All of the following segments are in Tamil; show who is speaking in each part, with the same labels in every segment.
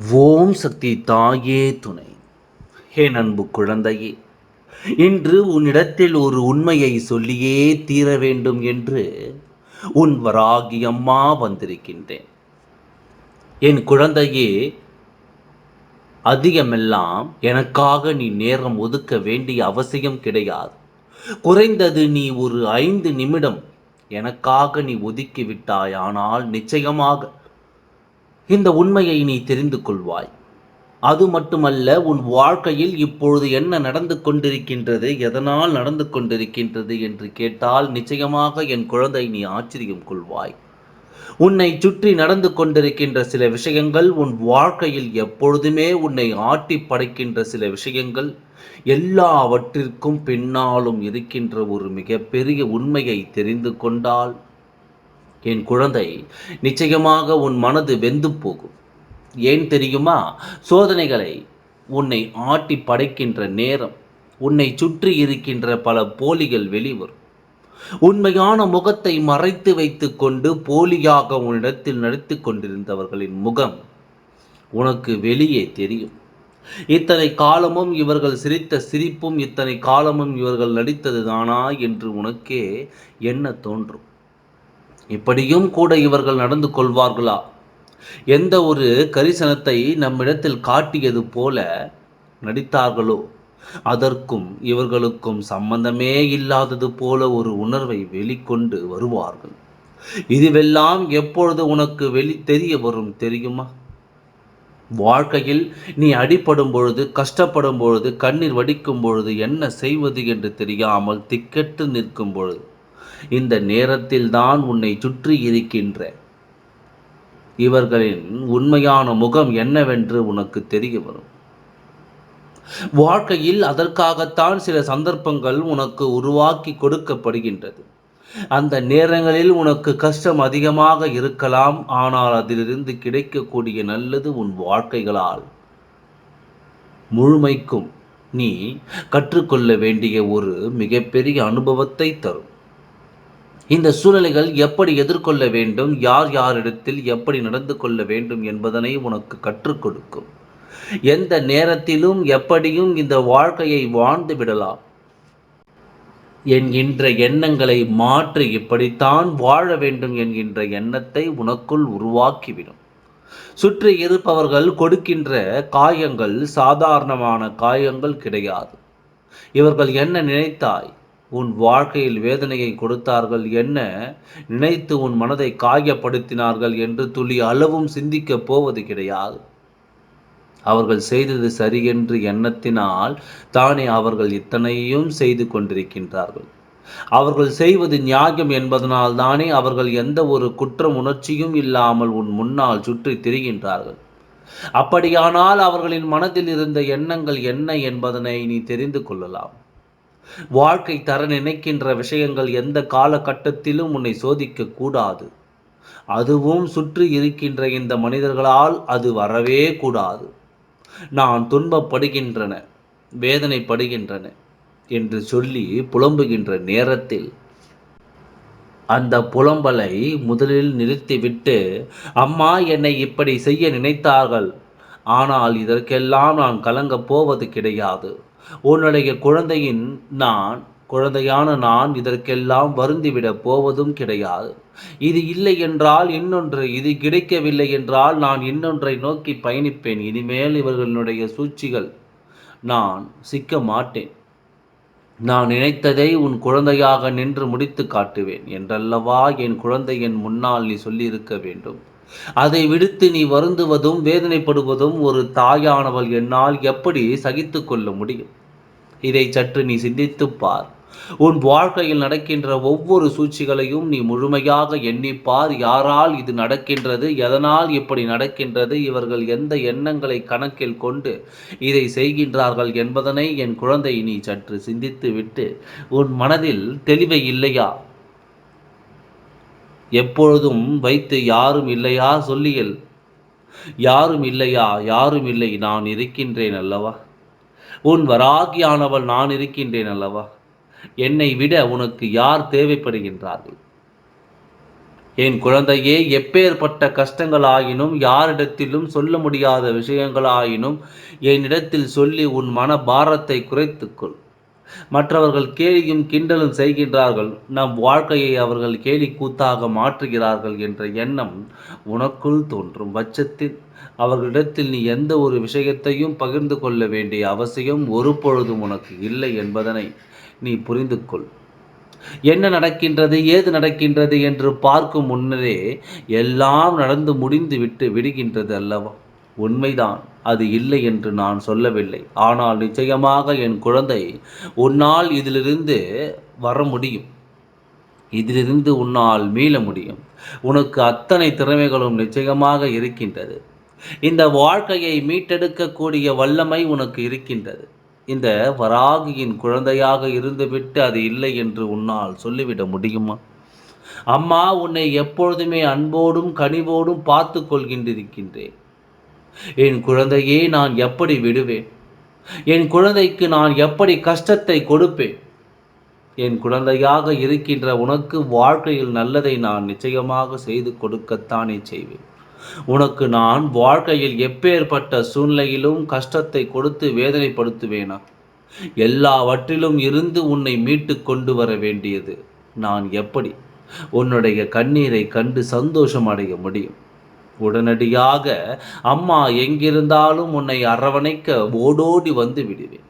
Speaker 1: ஓம் சக்தி தாயே துணை. ஹே அன்பு குழந்தையே இன்று உன்னிடத்தில் ஒரு உண்மையை சொல்லியே தீர வேண்டும் என்று உன் வராகி அம்மா வந்திருக்கின்றேன். என் குழந்தையே அதிகமெல்லாம் எனக்காக நீ நேரம் ஒதுக்க வேண்டிய அவசியம் கிடையாது. குறைந்தது நீ ஒரு ஐந்து நிமிடம் எனக்காக நீ ஒதுக்கிவிட்டாயானால் ஆனால் நிச்சயமாக இந்த உண்மையை நீ தெரிந்து கொள்வாய். அது மட்டுமல்ல உன் வாழ்க்கையில் இப்பொழுது என்ன நடந்து கொண்டிருக்கின்றது எதனால் நடந்து கொண்டிருக்கின்றது என்று கேட்டால் நிச்சயமாக என் குழந்தை நீ ஆச்சரியம் கொள்வாய். உன்னை சுற்றி நடந்து கொண்டிருக்கின்ற சில விஷயங்கள் உன் வாழ்க்கையில் எப்பொழுதுமே உன்னை ஆட்டி படைக்கின்ற சில விஷயங்கள் எல்லாவற்றிற்கும் பின்னாலும் இருக்கின்ற ஒரு மிகப்பெரிய உண்மையை தெரிந்து கொண்டால் என் குழந்தை நிச்சயமாக உன் மனது வெந்து போகும். ஏன் தெரியுமா? சோதனைகளை உன்னை ஆட்டி படைக்கின்ற நேரம் உன்னை சுற்றி இருக்கின்ற பல போலிகள் வெளிவரும். உண்மையான முகத்தை மறைத்து வைத்து கொண்டு போலியாக உன்னிடத்தில் நடித்து கொண்டிருந்தவர்களின் முகம் உனக்கு வெளியே தெரியும். இத்தனை காலமும் இவர்கள் சிரித்த சிரிப்பும் இத்தனை காலமும் இவர்கள் நடித்தது தானா என்று உனக்கே என்ன தோன்றும். இப்படியும் கூட இவர்கள் நடந்து கொள்வார்களா? எந்த ஒரு கரிசனத்தை நம்மிடத்தில் காட்டியது போல நடித்தார்களோ அதற்கும் இவர்களுக்கும் சம்பந்தமே இல்லாதது போல ஒரு உணர்வை வெளிக்கொண்டு வருவார்கள். இதுவெல்லாம் எப்பொழுது உனக்கு வெளி தெரிய வரும் தெரியுமா? வாழ்க்கையில் நீ அடிப்படும் பொழுது கஷ்டப்படும் பொழுது கண்ணீர் வடிக்கும் பொழுது என்ன செய்வது என்று தெரியாமல் திக்கெட்டு நிற்கும் பொழுது இந்த நேரத்தில் தான் உன்னை சுற்றி இருக்கின்ற இவர்களின் உண்மையான முகம் என்னவென்று உனக்கு தெரிய வரும். வாழ்க்கையில் அதற்காகத்தான் சில சந்தர்ப்பங்கள் உனக்கு உருவாக்கி கொடுக்கப்படுகின்றது. அந்த நேரங்களில் உனக்கு கஷ்டம் அதிகமாக இருக்கலாம் ஆனால் அதிலிருந்து கிடைக்கக்கூடிய நல்லது உன் வாழ்க்கைகளால். முழுமைக்கும் நீ கற்றுக்கொள்ள வேண்டிய ஒரு மிகப்பெரிய அனுபவத்தை தரும். இந்த சூழ்நிலைகள் எப்படி எதிர்கொள்ள வேண்டும் யார் யாரிடத்தில் எப்படி நடந்து கொள்ள வேண்டும் என்பதனை உனக்கு கற்றுக் கொடுக்கும். எந்த நேரத்திலும் எப்படியும் இந்த வாழ்க்கையை வாழ்ந்து விடலாம். என்கின்ற எண்ணங்களை மாற்றி இப்படித்தான் வாழ வேண்டும் என்கின்ற எண்ணத்தை உனக்குள் உருவாக்கிவிடும். சுற்றி இருப்பவர்கள் கொடுக்கின்ற காயங்கள் சாதாரணமான காயங்கள் கிடையாது. இவர்கள் என்ன நினைத்தாய்? உன் வாழ்க்கையில் வேதனையை கொடுத்தார்கள் என்ன? நினைத்து உன் மனதை காயப்படுத்தினார்கள் என்று துளி அளவும் சிந்திக்கப் போவது கிடையாது. அவர்கள் செய்தது சரியென்று எண்ணத்தினால் தானே அவர்கள் இத்தனையும் செய்து கொண்டிருக்கின்றார்கள். அவர்கள் செய்வது நியாயம் என்பதனால் தானே அவர்கள் எந்த ஒரு குற்ற உணர்ச்சியும் இல்லாமல் உன் முன்னால் சுற்றி திரிகின்றார்கள். அப்படியானால் அவர்களின் மனதில் இருந்த எண்ணங்கள் என்ன என்பதனை நீ தெரிந்து கொள்ளலாம். வாழ்க்கை தர நினைக்கின்ற விஷயங்கள் எந்த காலகட்டத்திலும் உன்னை சோதிக்க கூடாது. அதுவும் சுற்றி இருக்கின்ற இந்த மனிதர்களால் அது வரவே கூடாது. நான் துன்பப்படுகின்றன வேதனைப்படுகின்றன என்று சொல்லி புலம்புகின்ற நேரத்தில் அந்த புலம்பலை முதலில் நிறுத்திவிட்டு அம்மா என்னை இப்படி செய்ய நினைத்தார்கள். ஆனால் இதற்கெல்லாம் நான் கலங்கப் போவது கிடையாது. உன்னுடைய குழந்தையின் நான் குழந்தையான நான் இதற்கெல்லாம் வருந்திவிடப் போவதும் கிடையாது. இது இல்லை என்றால் இன்னொன்று இது கிடைக்கவில்லை என்றால் நான் இன்னொன்றை நோக்கி பயணிப்பேன். இனிமேல் இவர்களுடைய சூழ்ச்சிகள் நான் சிக்க மாட்டேன். நான் நினைத்ததை உன் குழந்தையாக நின்று முடித்து காட்டுவேன் என்றல்லவா என் குழந்தையின் முன்னால் நீ சொல்லியிருக்க வேண்டும்? அதை விடுத்து நீ வருந்துவதும் வேதனைப்படுவதும் ஒரு தாயானவள் என்னால் எப்படி சகித்து கொள்ள முடியும்? இதை சற்று நீ சிந்தித்துப் பார். உன் வாழ்க்கையில் நடக்கின்ற ஒவ்வொரு சூழ்ச்சிகளையும் நீ முழுமையாக எண்ணிப்பார். யாரால் இது நடக்கின்றது எதனால் இப்படி நடக்கின்றது இவர்கள் எந்த எண்ணங்களை கணக்கில் கொண்டு இதை செய்கின்றார்கள் என்பதனை என் குழந்தை நீ சற்று சிந்தித்து விட்டு உன் மனதில் தெளிவை இல்லையா? எப்பொழுதும் வைத்து யாரும் இல்லையா சொல்லியல். யாரும் இல்லையா யாரும் இல்லை நான் இருக்கின்றேன் அல்லவா? உன் வராகியானவள் நான் இருக்கின்றேன் அல்லவா? என்னை விட உனக்கு யார் தேவைப்படுகின்றார்கள்? என் குழந்தையே எப்பேற்பட்ட கஷ்டங்களாயினும் யாரிடத்திலும் சொல்ல முடியாத விஷயங்களாயினும் என்னிடத்தில் சொல்லி உன் மன பாரத்தை குறைத்துக்கொள். மற்றவர்கள் கேலியும் கிண்டலும் செய்கின்றார்கள். நம் வாழ்க்கையை அவர்கள் கேலி கூத்தாக மாற்றுகிறார்கள் என்ற எண்ணம் உனக்குள் தோன்றும் பட்சத்தில். அவர்களிடத்தில் நீ எந்த ஒரு விஷயத்தையும் பகிர்ந்து கொள்ள வேண்டிய அவசியம் ஒரு பொழுதும் உனக்கு இல்லை என்பதனை நீ புரிந்து கொள் என்ன நடக்கின்றது ஏது நடக்கின்றது என்று பார்க்கும் முன்னரே எல்லாம் நடந்து முடிந்து விட்டு விடுகின்றது அல்லவா? உண்மைதான் அது இல்லை என்று நான் சொல்லவில்லை. ஆனால் நிச்சயமாக என் குழந்தை உன்னால் இதிலிருந்து வர முடியும். இதிலிருந்து உன்னால் மீள முடியும். உனக்கு அத்தனை திறமைகளும் நிச்சயமாக இருக்கின்றது. இந்த வாழ்க்கையை மீட்டெடுக்கக்கூடிய வல்லமை உனக்கு இருக்கின்றது. இந்த வராகியின் குழந்தையாக இருந்துவிட்டு அது இல்லை என்று உன்னால் சொல்லிவிட முடியுமா? அம்மா உன்னை எப்பொழுதுமே அன்போடும் கனிவோடும் பார்த்து கொள்கின்றிருக்கின்றேன் என் குழந்தையே நான் எப்படி விடுவேன்? என் குழந்தைக்கு நான் எப்படி கஷ்டத்தை கொடுப்பேன்? என் குழந்தையாக இருக்கின்ற உனக்கு வாழ்க்கையில் நல்லதை நான் நிச்சயமாக செய்து கொடுக்கத்தானே செய்வேன். உனக்கு நான் வாழ்க்கையில் எப்பேற்பட்ட சூழ்நிலையிலும் கஷ்டத்தை கொடுத்து வேதனைப்படுத்துவேனா? எல்லாவற்றிலும் இருந்து உன்னை மீட்டு கொண்டு வர வேண்டியது. நான் எப்படி உன்னுடைய கண்ணீரை கண்டு சந்தோஷம் அடைய முடியும்? உடனடியாக அம்மா எங்கிருந்தாலும் உன்னை அரவணைக்க ஓடோடி வந்து விடுவேன்.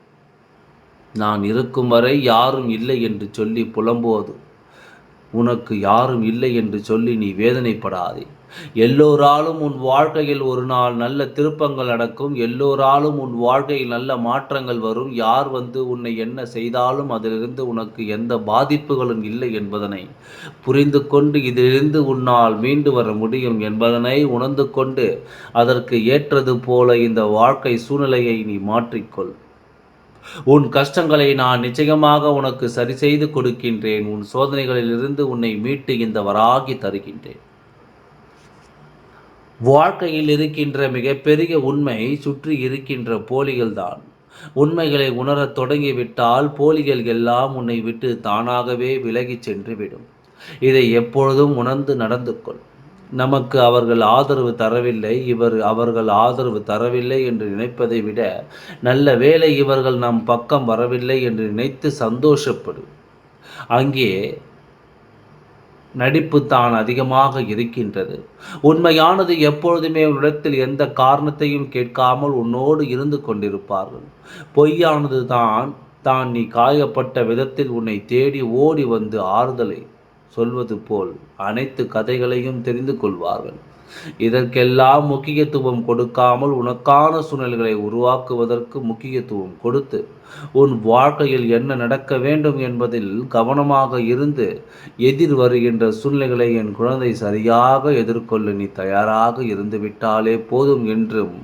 Speaker 1: நான் இருக்கும் வரை யாரும் இல்லை என்று சொல்லி புலம்போது உனக்கு யாரும் இல்லை என்று சொல்லி நீ வேதனைப்படாதே. எல்லோராலும் உன் வாழ்க்கையில் ஒரு நாள் நல்ல திருப்பங்கள் நடக்கும். எல்லோராலும் உன் வாழ்க்கையில் நல்ல மாற்றங்கள் வரும். யார் வந்து உன்னை என்ன செய்தாலும் அதிலிருந்து உனக்கு எந்த பாதிப்புகளும் இல்லை என்பதனை புரிந்து கொண்டு இதிலிருந்து உன்னால் மீண்டு வர முடியும் என்பதனை உணர்ந்து கொண்டு அதற்கு ஏற்றது போல இந்த வாழ்க்கை சூழ்நிலையை நீ மாற்றிக்கொள். உன் கஷ்டங்களை நான் நிச்சயமாக உனக்கு சரி செய்து கொடுக்கின்றேன். உன் சோதனைகளிலிருந்து உன்னை மீட்டு இந்த வராகி தருகின்றேன். வாழ்க்கையில் இருக்கின்ற மிகப்பெரிய உண்மை சுற்றி இருக்கின்ற போலிகள்தான். உண்மைகளை உணரத் தொடங்கிவிட்டால் போலிகள் எல்லாம் உன்னை விட்டு தானாகவே விலகிச் சென்று விடும் இதை எப்பொழுதும் உணர்ந்து நடந்து கொள். நமக்கு அவர்கள் ஆதரவு தரவில்லை இவர் அவர்கள் ஆதரவு தரவில்லை என்று நினைப்பதை விட நல்ல வேலை இவர்கள் நம் பக்கம் வரவில்லை என்று நினைத்து சந்தோஷப்படும் அங்கே நடிப்பு தான் அதிகமாக இருக்கின்றது. உண்மையானது எப்பொழுதுமே உன்னிடத்தில் எந்த காரணத்தையும் கேட்காமல் உன்னோடு இருந்து கொண்டிருப்பார்கள். பொய்யானது தான் தான் நீ காயப்பட்ட விதத்தில் உன்னை தேடி ஓடி வந்து ஆறுதலை சொல்வது போல் அனைத்து கதைகளையும் தெரிந்து கொள்வார்கள். இதற்கெல்லாம் முக்கியத்துவம் கொடுக்காமல் உனக்கான சூழ்நிலைகளை உருவாக்குவதற்கு முக்கியத்துவம் கொடுத்து உன் வாழ்க்கையில் என்ன நடக்க வேண்டும் என்பதில் கவனமாக இருந்து எதிர் வருகின்ற சூழ்நிலைகளை என் குழந்தை சரியாக எதிர்கொள்ள நீ தயாராக இருந்துவிட்டாலே போதும் என்றும்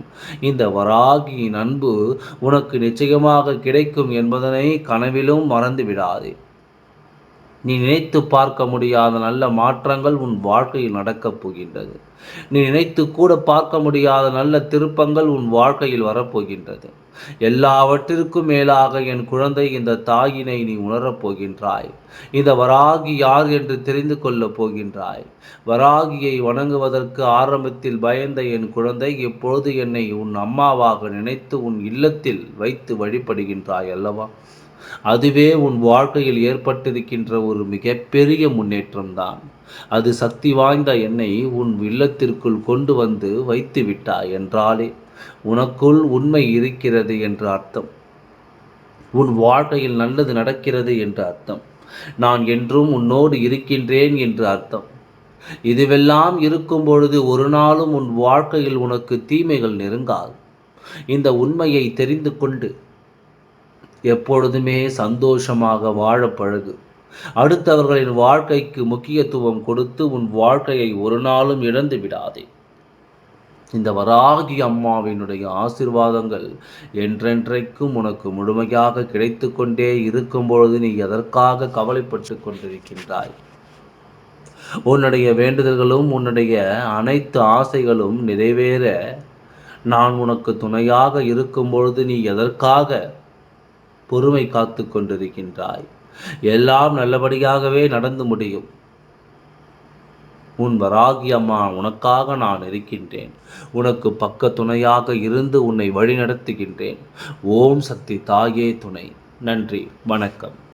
Speaker 1: இந்த வராகியின் அன்பு உனக்கு நிச்சயமாக கிடைக்கும் என்பதனை கனவிலும் மறந்து விடாதே. நீ நினைத்து பார்க்க முடியாத நல்ல மாற்றங்கள் உன் வாழ்க்கையில் நடக்கப் போகின்றது. நீ நினைத்து கூட பார்க்க முடியாத நல்ல திருப்பங்கள் உன் வாழ்க்கையில் வரப்போகின்றது. எல்லாவற்றிற்கும் மேலாக என் குழந்தை இந்த தாயினை நீ உணரப் போகின்றாய். இந்த வராகி யார் என்று தெரிந்து கொள்ளப் போகின்றாய். வராகியை வணங்குவதற்கு ஆரம்பத்தில் பயந்த என் குழந்தை இப்பொழுது என்னை உன் அம்மாவாக நினைத்து உன் இல்லத்தில் வைத்து வழிபடுகின்றாய் அல்லவா? அதுவே உன் வாழ்க்கையில் ஏற்பட்டிருக்கின்ற ஒரு மிகப்பெரிய முன்னேற்றம்தான். அது சக்தி வாய்ந்த என்னை உன் இல்லத்திற்குள் கொண்டு வந்து வைத்து விட்டாய் என்றாலே உனக்குள் உண்மை இருக்கிறது என்று அர்த்தம். உன் வாழ்க்கையில் நல்லது நடக்கிறது என்று அர்த்தம். நான் என்றும் உன்னோடு இருக்கின்றேன் என்று அர்த்தம். இதுவெல்லாம் இருக்கும் பொழுது ஒரு நாளும் உன் வாழ்க்கையில் உனக்கு தீமைகள் நெருங்காது. இந்த உண்மையை தெரிந்து கொண்டு எப்பொழுதுமே சந்தோஷமாக வாழ பழகு. அடுத்தவர்களின் வாழ்க்கைக்கு முக்கியத்துவம் கொடுத்து உன் வாழ்க்கையை ஒரு நாளும் இழந்து விடாதே. இந்த வராகி அம்மாவினுடைய ஆசிர்வாதங்கள் என்றென்றைக்கும் உனக்கு முழுமையாக கிடைத்து கொண்டே இருக்கும் பொழுது நீ எதற்காக கவலைப்பட்டு கொண்டிருக்கின்றாய்? உன்னுடைய வேண்டுதல்களும் உன்னுடைய அனைத்து ஆசைகளும் நிறைவேற நான் உனக்கு துணையாக இருக்கும் பொழுது நீ எதற்காக பொறுமை காத்து கொண்டிருக்கின்றாய். எல்லாம் நல்லபடியாகவே நடந்து முடியும். உன் வராகியம்மா உனக்காக நான் இருக்கின்றேன். உனக்கு பக்க துணையாக இருந்து உன்னை வழிநடத்துகின்றேன். ஓம் சக்தி தாயே துணை. நன்றி வணக்கம்.